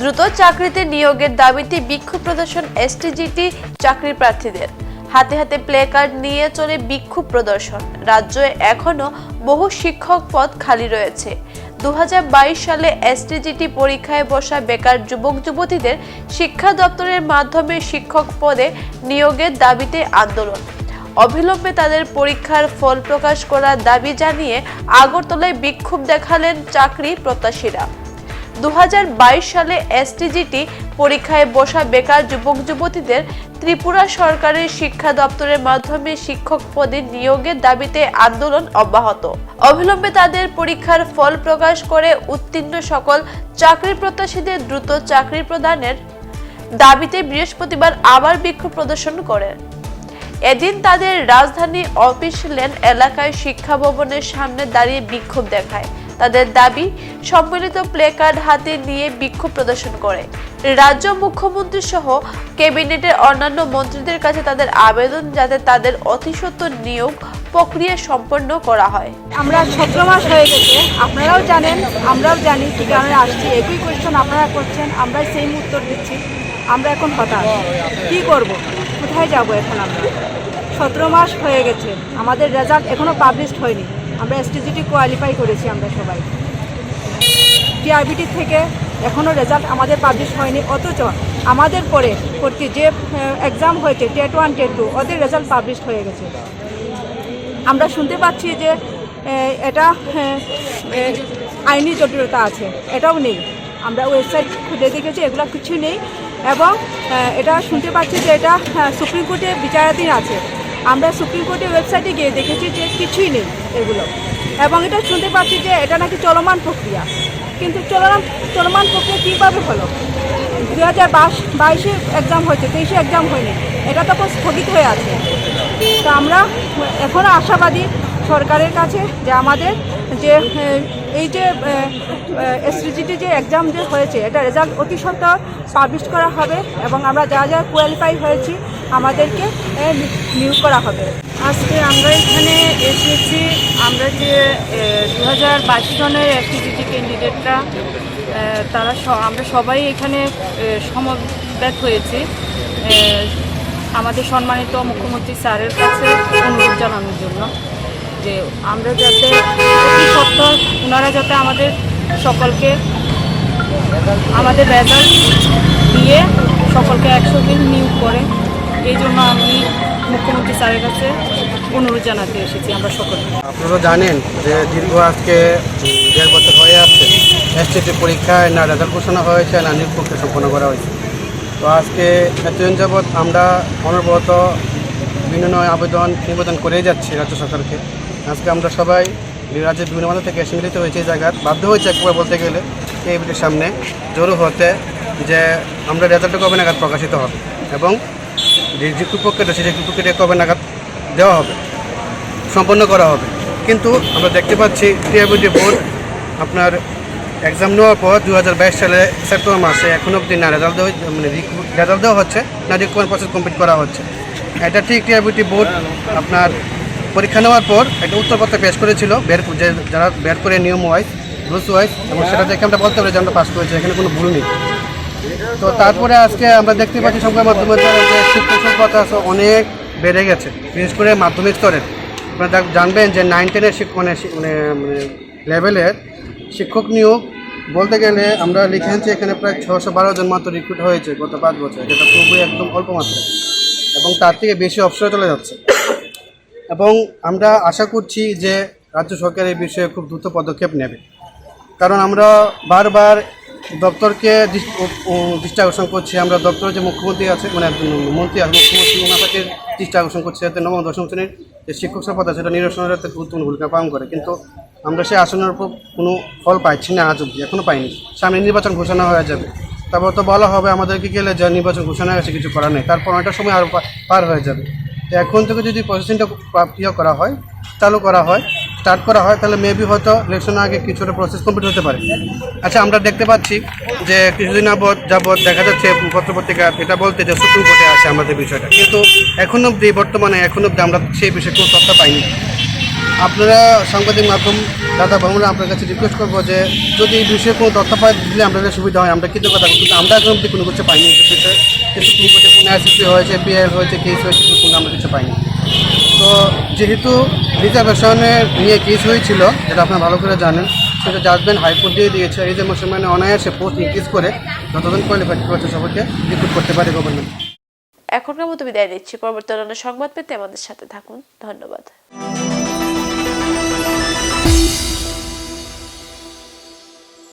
দ্রুত চাকরিতে নিয়োগের দাবিতে বিক্ষোভ প্রদর্শন এসটিজিটি চাকরি প্রার্থীদের হাতে হাতে প্লে কার্ড নিয়ে চলে বিক্ষোভ প্রদর্শন। রাজ্যে এখনও বহু শিক্ষক পদ খালি রয়েছে। দু হাজার বাইশ সালে এসটিজিটি পরীক্ষায় বসা বেকার যুবক যুবতীদের শিক্ষা দপ্তরের মাধ্যমে শিক্ষক পদে নিয়োগের দাবিতে আন্দোলন। অবিলম্বে তাদের পরীক্ষার ফল প্রকাশ করার দাবি জানিয়ে আগরতলায় বিক্ষোভ দেখালেন চাকরি প্রত্যাশীরা। দুহাজার বাইশ সালে এসটিজিটি পরীক্ষায় বসা বেকার যুবক যুবতীদের ত্রিপুরা সরকারের শিক্ষা দপ্তরের মাধ্যমে শিক্ষক পদে নিয়োগের দাবিতে আন্দোলন অব্যাহত। অবিলম্বে তাদের পরীক্ষার ফল প্রকাশ করে উত্তীর্ণ সকল চাকরি প্রত্যাশীদের দ্রুত চাকরি প্রদানের দাবিতে বৃহস্পতিবার আবার বিক্ষোভ প্রদর্শন করেন। এদিন তাদের রাজধানী অফিস লেন এলাকায় শিক্ষা ভবনের সামনে দাঁড়িয়ে বিক্ষোভ দেখায়। তাদের দাবি, সম্মিলিত প্লে কার্ড হাতে নিয়ে বিক্ষোভ প্রদর্শন করে। রাজ্য মুখ্যমন্ত্রী সহ ক্যাবিনেটের অন্যান্য মন্ত্রীদের কাছে তাদের আবেদন যাতে তাদের অতিসত্বর নিয়োগ প্রক্রিয়া সম্পন্ন করা হয়। আমরা সতেরো মাস হয়ে গেছে। আপনারাও জানেন, আমরাও জানি কি কারণে আসছি। একই কোয়েশ্চেন আপনারা করছেন আমরা সেই উত্তর দিচ্ছি। আমরা এখন হতাশ। কি করব? কোথায় যাব এখন আমরা? সতেরো মাস হয়ে গেছে। আমাদের রেজাল্ট এখনও পাবলিশড হয়নি। আমরা এসটিজিটি কোয়ালিফাই করেছি আমরা সবাই। টিআরবিটি থেকে এখনও রেজাল্ট আমাদের পাবলিশ হয়নি। অথচ আমাদের পরে ভর্তি যে এক্সাম হয়েছে টেট ওয়ান টেট টু ওদের রেজাল্ট পাবলিশ হয়ে গেছে। আমরা শুনতে পাচ্ছি যে এটা আইনি জটিলতা আছে। এটাও নেই। আমরা ওয়েবসাইট খুঁজে দেখেছি, এগুলো কিছু নেই। এবং এটা শুনতে পাচ্ছি যে এটা সুপ্রিম কোর্টে বিচারাধীন আছে। আমরা সুপ্রিম কোর্টের ওয়েবসাইটে গিয়ে দেখেছি যে কিছুই নেই এগুলো। এবং এটা শুনতে পাচ্ছি যে এটা নাকি চলমান প্রক্রিয়া। কিন্তু চলমান চলমান প্রক্রিয়া কীভাবে হলো? দু হাজার বাইশে এক্সাম হয়েছে, তেইশে এক্সাম হয়নি। এটা তখন স্থগিত হয়ে আছে। তো আমরা এখনও আশাবাদী সরকারের কাছে যে আমাদের যে এই যে এসটিজিটি যে এক্সাম যে হয়েছে, এটা রেজাল্ট অতি সত্ত্বর পাবলিশ করা হবে এবং আমরা যা যা কোয়ালিফাই হয়েছি, আমাদেরকে নিয়োগ করা হবে। আজকে আমরা এখানে এসেছি, আমরা যে দু হাজার বাইশ জনের অ্যাক্টিভিটি ক্যান্ডিডেটরা তারা আমরা সবাই এখানে সমবেত হয়েছি। আমাদের সম্মানিত মুখ্যমন্ত্রী স্যারের কাছে অনুরোধ জানানোর জন্য। যে আমরা যাতে অতি ওনারা যাতে আমাদের সকলকে আমাদের রেজাল্ট দিয়ে সকলকে একশো দিন নিয়োগ করে। এই জন্য আমি মুখ্যমন্ত্রী স্যারের কাছে অনুরোধ জানাতে এসেছি আমরা সকলে আপনারা জানেন যে দীর্ঘ আজকে দেড় বছর হয়ে আসছে। এসটিটি পরীক্ষায় না রেজাল্ট ঘোষণা হয়েছে, না প্রক্রিয়া সম্পন্ন করা হয়েছে। তো আজকে এতদিন যাবৎ আমরা অনবরত বিভিন্ন আবেদন নিবেদন করেই যাচ্ছি রাজ্য সরকারকে। আজকে আমরা সবাই রাজ্যের বিভিন্ন মাথা থেকে এসে হয়েছে এই জায়গায় বাধ্য হয়েছে একবার বলতে গেলে এই বিটির সামনে জড়ো হতে যে আমরা রেজাল্টটা কবে নাগাদ প্রকাশিত হবে এবং যে যে প্রক্রিয়াটা সেই যে প্রক্রিয়া কবে নাগাদ দেওয়া হবে, সম্পন্ন করা হবে। কিন্তু আমরা দেখতে পাচ্ছি টিআইবিটি বোর্ড আপনার এক্সাম নেওয়ার পর দু হাজার বাইশ সালে সেপ্টেম্বর মাসে এখনও অবধি না রেজাল্ট দেওয়া মানে রেজাল্ট দেওয়া হচ্ছে, না রিকমেন্ট প্রসেস কমপ্লিট করা হচ্ছে। এটা ঠিক টিআইবিটি বোর্ড আপনার পরীক্ষা নেওয়ার পর একটা উত্তরপত্র পেশ করেছিল বের যে যারা বের করে নিয়ম ওয়াইজ রুলস ওয়াইজ এবং সেটা দেখে আমরা বলতে পারি যে আমরা পাস করেছি এখানে কোনো ভুল নেই। তো তারপরে আজকে আমরা দেখতে পাচ্ছি সংবাদ মাধ্যমের দ্বারা যে শিক্ষক আছে অনেক বেড়ে গেছে বিশেষ করে মাধ্যমিক স্তরের আপনারা জানবেন যে নাইন টেনের শিক্ষক মানে মানে লেভেলের শিক্ষক নিয়োগ বলতে গেলে আমরা লিখে আনছি এখানে প্রায় ছশো বারো জন মাত্র রিক্রুট হয়েছে গত পাঁচ বছর যেটা খুবই একদম অল্প মাত্রা এবং তার থেকে বেশি অবসরে চলে যাচ্ছে। এবং আমরা আশা করছি যে রাজ্য সরকার এই বিষয়ে খুব দ্রুত পদক্ষেপ নেবে। কারণ আমরা বারবার দপ্তরকে দৃষ্টি- আকর্ষণ করছি। আমরা দপ্তরের যে মুখ্যমন্ত্রী আছে মানে মন্ত্রী আছে মুখ্যমন্ত্রী ওনাকে দৃষ্টি আকর্ষণ করছি যাতে নবম দশম শ্রেণির যে শিক্ষক সম্পদ আছে, সেটা নিরসনের যাতে গুরুত্বপূর্ণ ভূমিকা পালন করে। কিন্তু আমরা সেই আসনের উপর কোনো ফল পাইছি না আজ অব্দি এখনও পাইনি। সামনে নির্বাচন ঘোষণা হয়ে যাবে। তারপর তো বলা হবে আমাদেরকে গেলে যে নির্বাচন ঘোষণা হয়েছে কিছু করার নেই। তারপর অনেকটা সময় আরও পার হয়ে যাবে। এখন থেকে যদি প্রসেসিংটা ইয়ে করা হয়, চালু করা হয় স্টার্ট করা হয়, তাহলে মেবি হয়তো ইলেকশনের আগে কিছুটা প্রসেস কমপ্লিট হতে পারে। আচ্ছা আমরা দেখতে পাচ্ছি যে কিছুদিন যাবৎ যাবৎ দেখা যাচ্ছে পত্রপত্রিকা এটা বলতে যে সুপ্রিম কোর্টে আছে আমাদের বিষয়টা। কিন্তু এখন অবধি, বর্তমানে এখন অবধি আমরা সেই বিষয়ে কোনো তথ্য পাইনি। আপনারা সাংবাদিক মাধ্যম দাদা বাবুরা আপনার কাছে রিকোয়েস্ট করব যে যদি এই বিষয়ে কোনো তথ্য পাই, দিলে আমাদের সুবিধা হয়। আমরা কিন্তু কথা কিন্তু আমরা এখন অব্দি কোনো কিছু পাইনি কিন্তু কোনো কিছু কোনো অ্যাসিপি হয়েছে পিএল হয়েছে কেস হয়েছে, কোনো আমরা কিছু পাইনি। তো যেহেতু রিজার্ভেশনে নিয়ে কেস হয়েছিল, যেটা আপনারা ভালো করে জানেন, সেটা জাজমেন্ট হাইকোর্ট দিয়ে দিয়েছে। এই যে অনায়াসে পোস্ট ইনক্রিজ করে যতজন কোয়ালিফাইড করেছে সবাইকে রিক্রুট করতে পারে গভর্নমেন্ট এখনকার মতো বিদায় নিচ্ছি। পরবর্তী অন্যান্য সংবাদ পেতে আমাদের সাথে থাকুন। ধন্যবাদ।